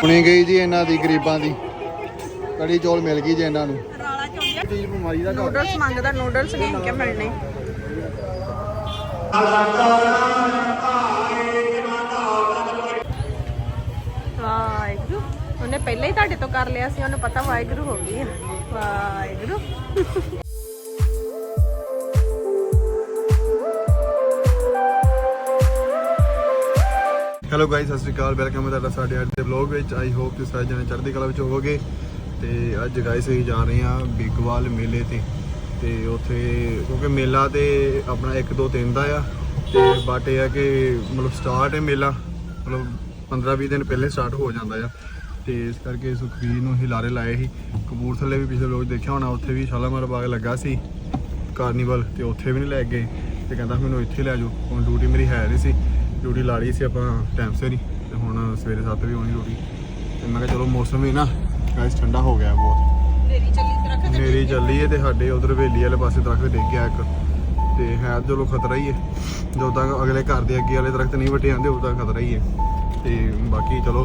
ਸੁਣੀ ਗਈ ਜੀ ਇਹਨਾਂ ਦੀ, ਗਰੀਬਾਂ ਦੀ। ਕੜੀ ਚੌਲ ਮਿਲ ਗਈ ਜੀ ਇਹਨਾਂ ਨੂੰ। ਰਾਲਾ ਚੌਂਕਿਆ ਚੀਜ਼ ਬਿਮਾਰੀ ਦਾ ਨੂਡਲਸ ਮੰਗਦਾ ਨੂਡਲਸ ਨਹੀਂ ਕਿ ਮਿਲਣੇ। ਵਾਹਿਗੁਰੂ। ਉਹਨੇ ਪਹਿਲਾਂ ਹੀ ਤੁਹਾਡੇ ਤੋਂ ਕਰ ਲਿਆ ਸੀ, ਉਹਨੂੰ ਪਤਾ ਵਾਹਿਗੁਰੂ ਹੋ ਗਈ ਹੈ। ਵਾਹਿਗੁਰੂ। ਹੈਲੋ ਗਾਇਸ ਸਤਿ ਸ਼੍ਰੀ ਅਕਾਲ ਵੈਲਕਮ ਹੈ ਤੁਹਾਡਾ ਸਾਡੇ ਅੱਜ ਦੇ ਵਲੌਗ ਵਿੱਚ। ਆਈ ਹੋਪ ਤੁਸੀਂ ਸਾਰੇ ਜਣੇ ਚੜ੍ਹਦੀ ਕਲਾ ਵਿੱਚ ਹੋਵੋਗੇ। ਤੇ ਅੱਜ ਗਾਇਸ ਅਸੀਂ ਜਾ ਰਹੇ ਹਾਂ ਬਿਗਵਾਲ ਮੇਲੇ ਤੇ। ਤੇ ਉੱਥੇ ਕਿਉਂਕਿ ਮੇਲਾ ਤੇ ਆਪਣਾ 1 2 3 ਦਾ ਆ। ਤੇ ਬਟ ਇਹ ਆ ਕਿ ਮਤਲਬ ਸਟਾਰਟ ਹੈ ਮੇਲਾ। ਮਤਲਬ 15 20 ਦਿਨ ਪਹਿਲੇ ਸਟਾਰਟ ਹੋ ਜਾਂਦਾ ਆ। ਤੇ ਇਸ ਕਰਕੇ ਸੁਖਵੀਰ ਨੂੰ ਹਿਲਾਰੇ ਲਾਏ ਸੀ। ਕਪੂਰਥਲੇ ਵੀ ਪਿਛਲੇ ਵਲੌਗ ਦੇਖਿਆ ਹੋਣਾ, ਉੱਥੇ ਵੀ ਸ਼ਾਲਾਮਾਰ ਬਾਗ ਲੱਗਾ ਸੀ। ਕਾਰਨੀਵਲ ਤੇ ਉੱਥੇ ਵੀ ਨਹੀਂ ਲੈ ਗਏ। ਤੇ ਕਹਿੰਦਾ ਮੈਨੂੰ ਇੱਥੇ ਲੈ ਜਾਓ। ਹੁਣ ਡਿਊਟੀ ਮੇਰੀ ਹੈ ਨਹੀਂ ਸੀ। ਡਿਊਟੀ ਲਾ ਲਈ ਸੀ ਆਪਾਂ ਟਾਈਮ ਸਿਰ ਹੀ ਤੇ ਹੁਣ ਸਵੇਰੇ 7 ਵਜੇ ਆਉਣੀ ਡਿਊਟੀ। ਤੇ ਮੈਂ ਕਿਹਾ ਚਲੋ ਮੌਸਮ ਵੀ ਨਾ ਗਾਇਸ ਠੰਡਾ ਹੋ ਗਿਆ ਬਹੁਤ। ਮੇਰੀ ਚੱਲੀ ਦਰਖਤ ਮੇਰੀ ਚੱਲੀ ਹੈ ਤੇ ਸਾਡੇ ਉਧਰ ਹਵੇਲੀ ਵਾਲੇ ਪਾਸੇ ਦਰਖਤ ਡਿੱਗ ਗਿਆ ਇੱਕ। ਤੇ ਹੈ ਚਲੋ ਖਤਰਾ ਹੀ ਹੈ। ਜਦੋਂ ਤੱਕ ਅਗਲੇ ਘਰ ਦੇ ਅੱਗੇ ਵਾਲੇ ਦਰਖਤ ਨਹੀਂ ਵੱਟੇ ਜਾਂਦੇ ਉਦੋਂ ਤੱਕ ਖਤਰਾ ਹੀ ਹੈ। ਤੇ ਬਾਕੀ ਚਲੋ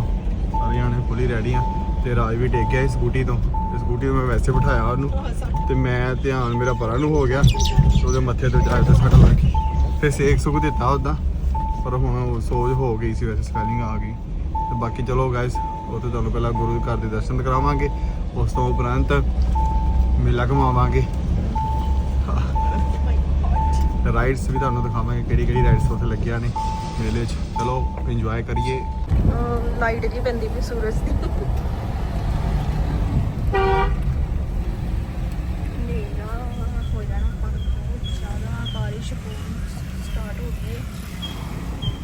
ਸਾਰੇ ਜਾਣੇ ਫੁੱਲੀ ਰੈਡੀ ਆ। ਤੇ ਰਾਜ ਵੀ ਡਿੱਗ ਗਿਆ ਸਕੂਟੀ ਤੋਂ। ਸਕੂਟੀ ਤੋਂ ਮੈਂ ਵੈਸੇ ਬਿਠਾਇਆ ਉਹਨੂੰ। ਤੇ ਮੈਂ ਧਿਆਨ ਮੇਰਾ ਪਰਾਂ ਨੂੰ ਹੋ ਗਿਆ। ਉਹਦੇ ਮੱਥੇ ਤੇ ਜਾ ਕੇ ਸੱਟ ਲੱਗ। ਫਿਰ ਸੇਕ ਸੁਕ ਦਿੱਤਾ ਉਹਦਾ। ਪਰ ਹੁਣ ਉਹ ਸੋਜ ਹੋ ਗਈ ਸੀ, ਵੈਸੇ ਸਵੈਲਿੰਗ ਆ ਗਈ। ਤੇ ਬਾਕੀ ਚਲੋ ਗਾਇਸ ਉਹ ਤੇ ਤੁਹਾਨੂੰ ਪਹਿਲਾਂ ਗੁਰੂ ਘਰ ਦੇ ਦਰਸ਼ਨ ਕਰਾਵਾਂਗੇ। ਉਸ ਤੋਂ ਉਪਰੰਤ ਮੇਲਾ ਘੁਮਾਵਾਂਗੇ। ਰਾਈਡਸ ਵੀ ਤੁਹਾਨੂੰ ਦਿਖਾਵਾਂਗੇ, ਕਿਹੜੀ ਕਿਹੜੀ ਰਾਈਡਸ ਉੱਥੇ ਲੱਗੀਆਂ ਨੇ ਮੇਲੇ 'ਚ। ਚਲੋ ਇੰਜੋਏ ਕਰੀਏ। ਲਾਈਟ ਜੀ ਪੈਂਦੀ ਵੀ ਸੂਰਜ ਦੀ। ਹੋ ਜਾਣਾ ਪਰ ਬਹੁਤ ਜ਼ਿਆਦਾ ਬਾਰਿਸ਼ ਸਟਾਰਟ ਹੋ ਗਈ ਹੈ।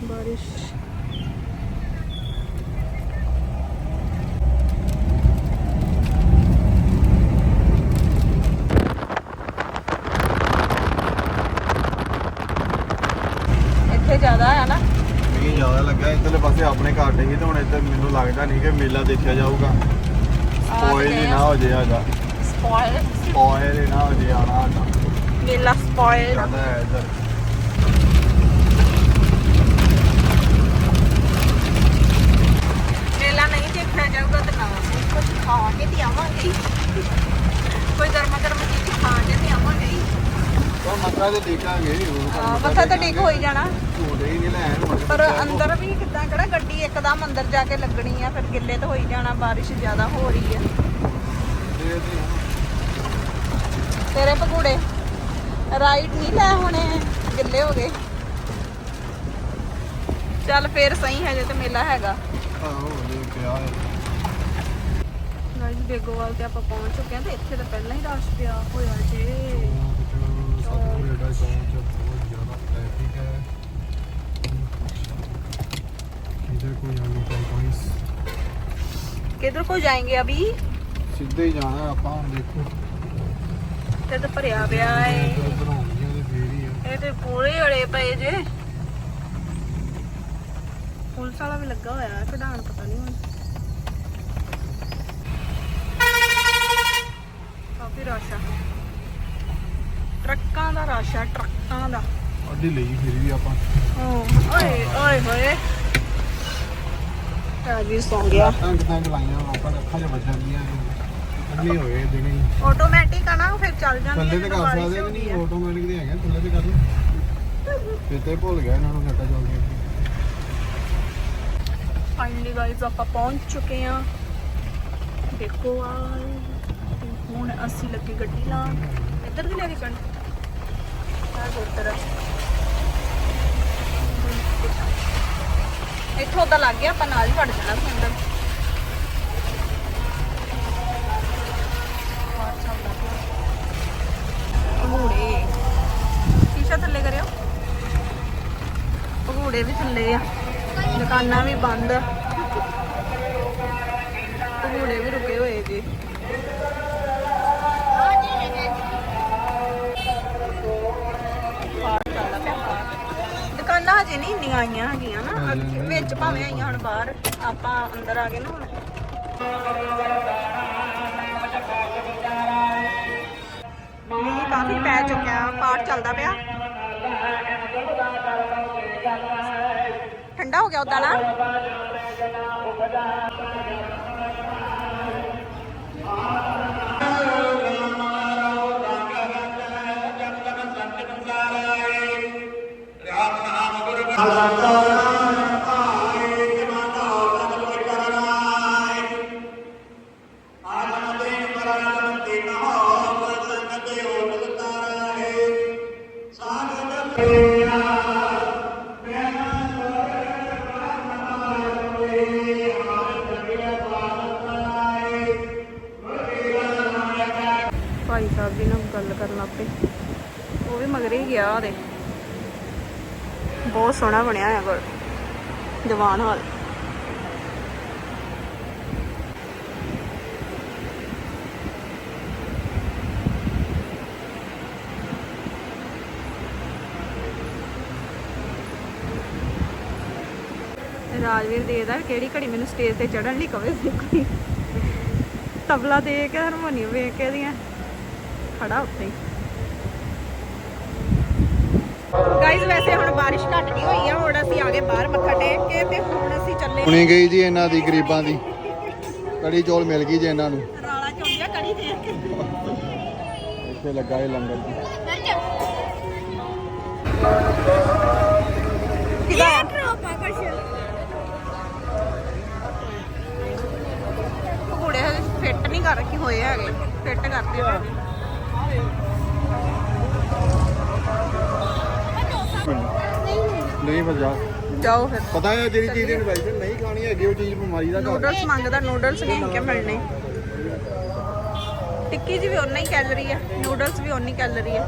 ਬਾਰਿਸ਼ ਇੱਥੇ ਜ਼ਿਆਦਾ ਆ ਨਾ। ਮੀਂਹ ਜ਼ਿਆਦਾ ਲੱਗਾ। ਇੱਧਰਲੇ ਪਾਸੇ ਆਪਣੇ ਘਰ ਦੇ ਤੇ ਹੁਣ ਇੱਧਰ ਮੈਨੂੰ ਲੱਗਦਾ ਨਹੀਂ ਕਿ ਮੇਲਾ ਦੇਖਿਆ ਜਾਊਗਾ। ਸਪੋਇਲ ਹੀ ਨਾ ਹੋ ਜੇ ਆਗਾ ਸਪੋਇਲ ਸਪੋਇਲ ਹੀ ਨਾ ਹੋ ਜੇ ਆਣਾ ਆਗਾ ਮੇਲਾ ਸਪੋਇਲ ਕਹਿੰਦਾ ਹੈ ਇੱਧਰ ਮੇਲਾ ਨਹੀਂ ਦੇਖਿਆ ਜਾਊਗਾ ਤਾਂ ਨਾ ਕੁਝ ਖਾ ਕੇ ਤੇ ਆਵਾਂਗੇ ਕੋਈ ਗਰਮਾ ਗਰਮ ਚੀਜ਼ ਖਾ ਕੇ ਤੇ ਆਵਾਂਗੇ ਉਹ ਮੱਥਾ ਤੇ ਟੇਕਾਂਗੇ। ਹਾਂ, ਮੱਥਾ ਤਾਂ ਟੇਕ ਹੋ ਹੀ ਜਾਣਾ। ਹੋੜੇ ਹੀ ਨਹੀਂ ਲੈਣ ਹੁਣ ਪਰ ਅੰਦਰ ਵੀ ਕਿੱਦਾਂ ਕਿਹੜਾ ਗੱਡੀ ਇੱਕਦਮ ਅੰਦਰ ਜਾ ਕੇ ਲੱਗਣੀ ਆ ਫਿਰ ਗਿੱਲੇ ਤਾਂ ਹੋ ਹੀ ਜਾਣਾ ਬਾਰਿਸ਼ ਜ਼ਿਆਦਾ ਹੋ ਰਹੀ ਹੈ ਹਾਂ। ਤੇਰੇ ਪਕੂੜੇ ਰਾਈਟ ਨਹੀਂ ਲੈ ਹੋਣੇ ਗਿੱਲੇ ਹੋ ਗਏ। ਚੱਲ ਫੇਰ ਸਹੀ ਹੈ ਜੇ ਤੇ ਮੇਲਾ ਹੈਗਾ। ਆਹੋ ਦੇਖ ਕੇ ਆ ਗਾਇਸ ਬੇਗੋਵਾਲ ਤੇ ਆਪਾਂ ਪਹੁੰਚ ਚੁੱਕੇ ਹਾਂ ਤੇ ਇੱਥੇ ਤਾਂ ਪਹਿਲਾਂ ਹੀ ਰਸ਼ ਪਿਆ ਹੋਇਆ ਜੇ। इधर को जाने का गाइस ਕਿਧਰ ਕੋ ਜਾਏਂਗੇ ਅਭੀ ਸਿੱਧੇ ਹੀ ਜਾਣਾ ਆਪਾਂ ਹੁਣ ਦੇਖੋ ਤੇ ਤਾਂ ਭਰਿਆ ਪਿਆ ਏ ਇੱਧਰ ਹੋਣਗੀਆਂ ਤੇ ਫੇਰ ਹੀ ਆ ਇਹ ਤੇ ਪੂਰੇ ਅੜੇ ਪਏ ਜੇ ਪੁਲਿਸ ਵਾਲਾ ਵੀ ਲੱਗਾ ਹੋਇਆ ਕਢਾਣ ਪਤਾ ਨਹੀਂ ਹੁਣ ਰਸ਼ ਆ ਟਰੱਕਾਂ ਦਾ। ਅੱਡੀ ਲਈ ਫਿਰ ਵੀ ਆਪਾਂ। ਓਏ ਓਏ ਹੋਏ। ਰਾਜੀ ਸੌਂ ਗਿਆ। ਤਾਂ ਕਿਦਾਂ ਚਲਾਈਆਂ ਆਪਾਂ ਤਾਂ ਅੱਖਾਂ 'ਚ ਵੱਜਣ ਦੀਆਂ ਅੰਨੇ ਹੋਏ ਦਿਨੇ ਹੀ। ਆਟੋਮੈਟਿਕ ਆ ਨਾ ਫਿਰ ਚੱਲ ਜਾਂਦੀ ਥੱਲੇ ਤੇ ਕਰ ਸਕਦੇ ਕਿ ਨਹੀਂ ਆਟੋਮੈਟਿਕ ਦੇ ਹੈਗੇ ਥੱਲੇ ਤੇ ਕਰ ਲਓ। ਕਿਤੇ ਭੁੱਲ ਗਿਆ ਇਹਨਾਂ ਨੂੰ ਘਟਾ ਚੱਲ ਗਿਆ ਫਾਈਨਲੀ ਗਾਇਸ ਆਪਾਂ ਪਹੁੰਚ ਚੁੱਕੇ ਆ ਦੇਖੋ ਆ ਹੁਣ ਅਸੀਂ ਲੱਗੇ ਗੱਡੀ ਲਾਉਣ ਇੱਧਰ ਵੀ ਲੈ ਕੇ ਕਣ ਆ ਗੁਰਦੁਆਰਾ ਇੱਥੋਂ ਤਾਂ ਲੱਗ ਗਿਆ, ਆਪਾਂ ਨਾਲ ਹੀ ਵੜ ਜਾਣਾ ਸੀ ਅੰਦਰ। ਸ਼ੀਸ਼ਾ ਥੱਲੇ ਕਰਿਓ। ਭੰਗੂੜੇ ਵੀ ਥੱਲੇ ਆ। ਦੁਕਾਨਾਂ ਵੀ ਬੰਦ। ਭੰਗੂੜੇ ਹਜੇ ਨਹੀਂ ਇੰਨੀਆਂ ਆਈਆਂ ਹੈਗੀਆਂ ਨਾ। ਅੱਗੇ- ਵਿੱਚ ਭਾਵੇਂ ਆਈਆਂ ਹੁਣ ਬਾਹਰ ਆਪਾਂ ਅੰਦਰ ਆ ਗਏ ਨਾ ਹੁਣ। ਮੀਂਹ ਕਾਫੀ ਪੈ ਚੁੱਕਿਆ ਪਾਠ ਚੱਲਦਾ ਪਿਆ। ਠੰਡਾ ਹੋ ਗਿਆ ਉਦਾਂ ਨਾ ਭਾਈ ਸਾਹਿਬ ਜੀ ਨਾਲ ਗੱਲ ਕਰਨ ਲੱਗ ਪਏ ਉਹ ਵੀ ਮਗਰੇ ਹੀ ਗਿਆ ਉਹਦੇ। ਬਹੁਤ ਸੋਹਣਾ ਬਣਿਆ ਹੋਇਆ ਕੋਲ ਦੀਵਾਨ ਹਾਲ। ਰਾਜਵੀਰ ਦੇਖਦਾ ਕਿਹੜੀ ਘੜੀ ਮੈਨੂੰ ਸਟੇਜ ਤੇ ਚੜਨ ਲਈ ਕਵੇ ਸੀ ਕੋਈ। ਤਬਲਾ ਦੇ ਕੇ ਹਾਰਮੋਨੀਅਮ ਵੇਖ ਕੇ ਦੀਆਂ ਖੜਾ ਉੱਥੇ ਹੀ। ਗਾਇਜ਼ ਵੈਸੇ ਹੁਣ ਬਾਰਿਸ਼ ਘਟ ਗਈ ਹੋਈ ਆ ਹੁਣ ਅਸੀਂ ਆ ਗਏ ਬਾਹਰ ਮੱਥਾ ਟੇਕ ਕੇ ਤੇ ਹੁਣ ਅਸੀਂ ਚੱਲੇ ਹੁਣੀ ਗਈ ਜੀ ਇਹਨਾਂ ਦੀ ਗਰੀਬਾਂ ਦੀ। ਕੜੀ ਚੌਲ ਮਿਲ ਗਈ ਜੀ ਇਹਨਾਂ ਨੂੰ। ਰਾਲਾ ਚੌਂਦੀਆਂ ਕੜੀ ਦੇਖ ਕੇ। ਇੱਥੇ ਲੱਗਾ ਇਹ ਲੰਗਰ ਜੀ। ਕਿਹਦਾ ਕੁੜੇ ਫਿੱਟ ਨਹੀਂ ਕਰ ਰੱਖੇ ਹੋਏ ਹੈਗੇ। ਫਿੱਟ ਕਰਦੇ ਹੋਏ ਨਹੀਂ ਬਜਾ ਜਾਓ ਫਿਰ। ਪਤਾ ਹੈ ਜਿਹੜੀ ਚੀਜ਼ ਇਨਫੈਕਸ਼ਨ ਨਹੀਂ ਖਾਣੀ ਹੈਗੀ ਉਹ ਚੀਜ਼ ਬਿਮਾਰੀ ਦਾ ਘਰ। ਨੂਡਲਸ ਮੰਗਦਾ ਨੂਡਲਸ ਨਹੀਂ ਕਿ ਮਿਲਣੇ। ਟਿੱਕੀ ਜੀ ਵੀ ਓਨਾ ਹੀ ਕੈਲਰੀ ਹੈ ਨੂਡਲਸ ਵੀ ਓਨੀ ਕੈਲਰੀ ਹੈ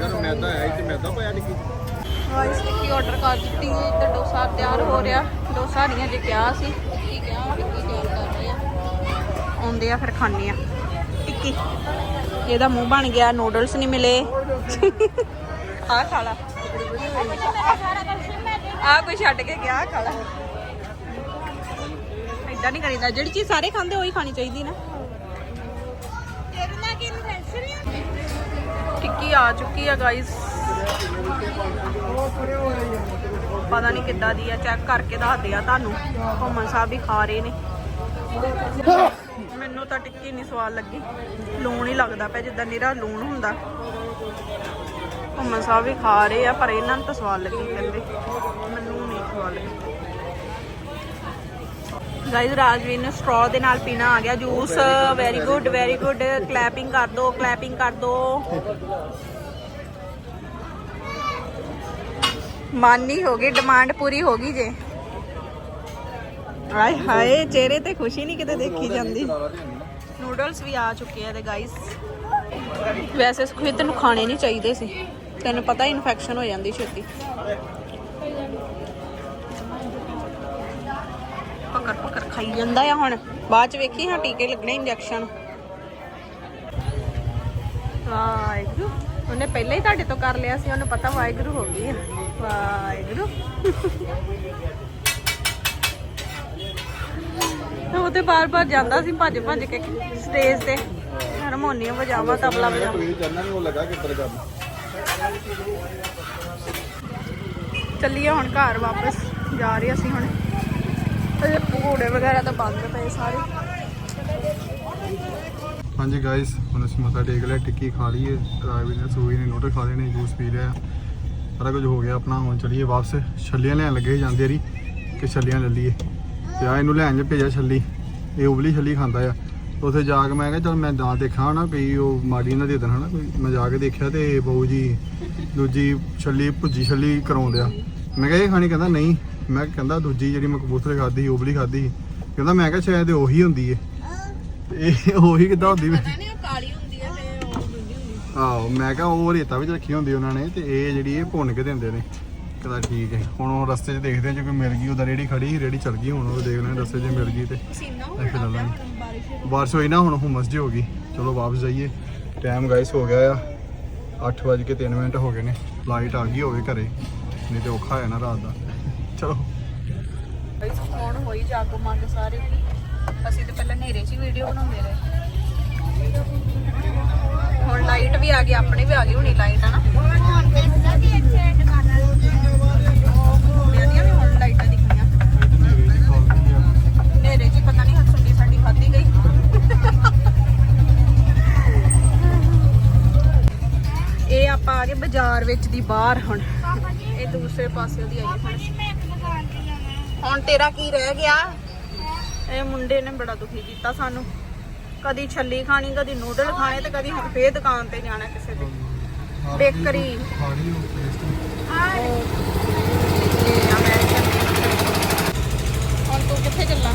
ਯਾਰ ਮੈਦਾ ਹੈ ਇੱਥੇ ਮੈਦਾ ਪਿਆ ਨਹੀਂ ਰਾਈਸ ਟਿੱਕੀ ਆਰਡਰ ਕਰ ਦਿੱਤੀ ਤੇ ਡੋਸਾ ਤਿਆਰ ਹੋ ਰਿਹਾ। ਡੋਸਾ ਨਹੀਂ ਅਜੇ ਕਿਹਾ ਸੀ। ਆਉਂਦੇ ਆ, ਫਿਰ ਖਾਣੇ ਆ। ਟਿੱਕੀ। ਇਹਦਾ ਮੂੰਹ ਬਣ ਗਿਆ, ਨੂਡਲਸ ਨਹੀਂ ਮਿਲੇ। ਆ ਖਾ ਲਾ। ਆ ਕੋਈ ਛੱਡ ਕੇ ਗਿਆ ਖਾ ਲਾ। ਇਦਾਂ ਨਹੀਂ ਕਰੀਦਾ, ਜਿਹੜੀ ਚੀਜ਼ ਸਾਰੇ ਖਾਂਦੇ ਉਹੀ ਖਾਣੀ ਚਾਹੀਦੀ ਨਾ। ਟਿੱਕੀ ਆ ਚੁੱਕੀ ਆ ਗਾਇਸ ਪਤਾ ਨਹੀਂ ਕਿੱਦਾਂ ਦੀ ਆ ਚੈੱਕ ਕਰਕੇ ਦੱਸਦੇ ਆ ਤੁਹਾਨੂੰ। ਘੁੰਮਣ ਸਾਹਿਬ ਵੀ ਖਾ ਰਹੇ ਨੇ। ਮੈਨੂੰ ਤਾਂ ਟਿੱਕੀ ਨਹੀਂ ਸਵਾਦ ਲੱਗੀ। ਲੂਣ ਹੀ ਲੱਗਦਾ ਪਿਆ, ਜਿੱਦਾਂ ਨਿਰਾ ਲੂਣ ਹੁੰਦਾ। ਘੁੰਮਣ ਸਾਹਿਬ ਵੀ ਖਾ ਰਹੇ ਆ, ਪਰ ਇਹਨਾਂ ਨੂੰ ਤਾਂ ਸਵਾਦ ਲੱਗੀ ਕਹਿੰਦੇ। ਮੈਨੂੰ ਨਹੀਂ ਸਵਾਦ ਲੱਗੀ। ਗਾਇਜ਼ ਰਾਜਵੀਰ ਨੂੰ ਸਟ੍ਰੋ ਦੇ ਨਾਲ ਪੀਣਾ ਆ ਗਿਆ juice very good very good clapping ਕਰ ਦੋ ਕਲੈਪਿੰਗ ਕਰ ਦੋ। ਮਾਨੀ ਹੋ ਗਈ ਡਿਮਾਂਡ ਪੂਰੀ ਹੋ ਗਈ ਜੇ। ਆਏ ਹਾਏ ਚਿਹਰੇ ਤੇ ਖੁਸ਼ੀ ਨਹੀਂ ਕਿਤੇ ਦੇਖੀ ਜਾਂਦੀ। ਨੂਡਲਸ ਵੀ ਆ ਚੁੱਕੇ ਆ ਤੇ ਗਾਇਸ ਵੈਸੇ ਸੁਖਵਿੰਦਰ ਨੂੰ ਖਾਣੇ ਨਹੀਂ ਚਾਹੀਦੇ ਸੀ। ਤੈਨੂੰ ਪਤਾ ਇਨਫੈਕਸ਼ਨ ਹੋ ਜਾਂਦੀ ਛੇਤੀ। ਪਕੜ ਪਕੜ ਖਾਈ ਜਾਂਦਾ ਆ ਹੁਣ। ਬਾਅਦ ਚ ਵੇਖੀ ਹਾਂ ਟੀਕੇ ਲੱਗਣੇ ਇੰਜੈਕਸ਼ਨ ਵਾਹਿਗੁਰੂ। ਉਹਨੇ ਪਹਿਲਾਂ ਹੀ ਤੁਹਾਡੇ ਤੋਂ ਕਰ ਲਿਆ ਸੀ ਉਹਨੂੰ ਪਤਾ ਵਾਹਿਗੁਰੂ ਹੋ ਗਈ ਵਾਹਿਗੁਰੂ। ਉਹ ਤੇ ਬਾਰ-ਬਾਰ ਜਾਂਦਾ ਸੀ ਭੱਜ ਭੱਜ ਕੇ ਸਟੇਜ ਤੇ। ਹਾਰਮੋਨੀਅਮ ਵਜਾਵਾ ਤਬਲਾ ਵਜਾਵਾ। ਚੱਲੀਏ ਹੁਣ ਘਰ ਵਾਪਸ ਜਾ ਰਹੇ ਅਸੀਂ ਹੁਣ। ਅਜੇ ਪਕੌੜੇ ਵਗੈਰਾ ਤਾਂ ਬੰਦ ਪਏ ਸਾਰੇ। ਹਾਂਜੀ ਗਾਇਸ ਹੁਣ ਅਸੀਂ ਮੱਥਾ ਟੇਕ ਲਿਆ ਟਿੱਕੀ ਖਾ ਲਈਏ ਰਾਜਵੀਰ ਨੇ ਸੂਈ ਨੇ ਨੂਡਲ ਖਾ ਨੇ ਜੂਸ ਪੀ ਲਿਆ। ਸਾਰਾ ਕੁਝ ਹੋ ਗਿਆ ਆਪਣਾ ਹੁਣ ਚੱਲੀਏ ਵਾਪਸ। ਛੱਲੀਆਂ ਲੈਣ ਲੱਗੇ ਜਾਂਦੇ ਰੀ ਕਿ ਛੱਲੀਆਂ ਲੈ ਲਈਏ। ਤੇ ਆ ਇਹਨੂੰ ਲੈਣ ਜੇ ਭੇਜਿਆ ਛੱਲੀ। ਇਹ ਉਬਲੀ ਛੱਲੀ ਖਾਂਦਾ ਆ। ਉੱਥੇ ਜਾ ਕੇ ਮੈਂ ਕਿਹਾ ਚਲ ਮੈਂ ਨਾ ਦੇਖਾਂ ਨਾ ਵੀ ਉਹ ਮਾੜੀ ਨਾ ਦੇ ਦੇਣ ਹਨਾ ਕੋਈ ਮੈਂ ਜਾ ਕੇ ਦੇਖਿਆ ਤੇ ਬਹੂ ਜੀ ਦੂਜੀ ਛੱਲੀ ਭੁੱਜੀ ਛੱਲੀ ਕਰਾਉਂਦੇ ਆ। ਮੈਂ ਕਿਹਾ ਇਹ ਖਾਣੀ? ਕਹਿੰਦਾ ਨਹੀਂ। ਮੈਂ ਕਿਹਾ ਕਹਿੰਦਾ ਦੂਜੀ ਜਿਹੜੀ ਮੈਂ ਕਬੂਤਰ ਖਾਦੀ ਸੀ ਉਬਲੀ ਖਾਦੀ ਸੀ ਕਹਿੰਦਾ ਮੈਂ ਕਿਹਾ ਸ਼ਾਇਦ ਉਹੀ ਹੁੰਦੀ ਏ। ਇਹ ਉਹੀ ਕਿੱਦਾਂ ਹੁੰਦੀ ਵੇ? ਨਹੀਂ ਉਹ ਕਾਲੀ ਹੁੰਦੀ ਹੈ ਤੇ ਉਹ ਦੂਜੀ ਹੁੰਦੀ ਆਹੋ ਮੈਂ ਕਿਹਾ ਉਹ ਰੇਤਾ ਵਿੱਚ ਰੱਖੀ ਹੁੰਦੀ ਉਹਨਾਂ ਨੇ ਤੇ ਇਹ ਜਿਹੜੀ ਇਹ ਭੁੰਨ ਕੇ ਦਿੰਦੇ ਨੇ। ਕਹਿੰਦਾ ਠੀਕ ਹੈ। ਹੁਣ ਉਹ ਰਸਤੇ 'ਚ ਦੇਖਦੇ ਆ ਜੇ ਕੋਈ ਮਿਲ ਗਈ ਉਹਦਾ ਰੇੜੀ ਖੜੀ ਰੇੜੀ ਚੱਲ ਗਈ ਹੁਣ ਉਹ ਦੇਖ ਲੈਣ ਰਸਤੇ 'ਚ ਮਿਲ ਗਈ ਤੇ ਲੈ ਲਾਂਗੇ ਹੁਣ ਬਾਰਿਸ਼ ਹੋਈ ਨਾ ਹੁਣ ਹੁਮਸ ਜੀ ਹੋ ਗਈ। ਚਲੋ ਵਾਪਸ ਜਾਈਏ। ਟਾਈਮ ਗਾਇਸ ਹੋ ਗਿਆ ਆ। 8:03 ਮਿੰਟ ਹੋ ਗਏ ਨੇ। ਲਾਈਟ ਆ ਗਈ ਹੋਵੇ ਘਰੇ। ਨਹੀਂ ਤੇ ਔਖਾ ਹੈ ਨਾ ਰਾਤ ਦਾ। ਚਲੋ। ਇਸ ਫੋਨ ਹੋਈ ਜਾਗੋ ਮੰਗ ਸਾਰੇ ਅਸੀਂ ਤੇ ਪਹਿਲਾਂ ਹਨੇਰੇ 'ਚ ਹੀ ਵੀਡੀਓ ਬਣਾਉਂਦੇ ਰਹੇ। ਹੁਣ ਲਾਈਟ ਵੀ ਆ ਗਈ ਆਪਣੇ ਵੀ ਆ ਗਈ ਹੁਣੀ ਲਾਈਟ ਹੈ ਆ ਗਏ ਬਾਜ਼ਾਰ ਵਿੱਚ ਦੀ ਬਾਹਰ ਹੁਣ। ਇਹ ਦੂਸਰੇ ਪਾਸੇ ਦੀ ਆਈ ਹੈ। ਹੁਣ ਤੇਰਾ ਕੀ ਰਹਿ ਗਿਆ? ਇਹ ਮੁੰਡੇ ਨੇ ਬੜਾ ਦੁਖੀ ਕੀਤਾ ਸਾਨੂੰ। ਕਦੀ ਛੱਲੀ ਖਾਣੀ ਕਦੀ ਨੂਡਲ ਖਾਣੇ ਤੇ ਕਦੀ ਹੁਣ ਫੇਰ ਦੁਕਾਨ ਤੇ ਜਾਣਾ ਕਿਸੇ ਦੀ। ਬੇਕਰੀ। ਖਾਣੀ ਉਹ ਟੇਸਟੀ ਇਹ ਅਮਰੀਕਨ ਹੁਣ ਤੂੰ ਕਿੱਥੇ ਚੱਲਾਂ?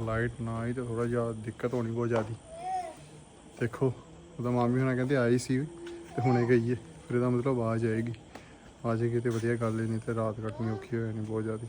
ਲਾਈਟ ਨਾ ਆਈ ਤਾਂ ਥੋੜਾ ਜਿਹਾ ਦਿੱਕਤ ਹੋਣੀ ਬਹੁਤ ਜ਼ਿਆਦੀ। ਦੇਖੋ, ਉਹਦਾ ਮਾਮੀ ਹੁਣਾਂ ਕਹਿੰਦੇ ਆਈ ਸੀ ਤੇ ਹੁਣੇ ਗਈ ਏ ਫਿਰ ਇਹਦਾ ਮਤਲਬ ਆਵਾਜ਼ ਆਏਗੀ। ਆ ਜਾਏਗੀ ਤੇ ਵਧੀਆ ਗੱਲ ਹੀ, ਨਹੀਂ ਤੇ ਰਾਤ ਕੱਟਣੀ ਔਖੀ ਹੋ ਜਾਣੀ ਬਹੁਤ ਜ਼ਿਆਦੀ।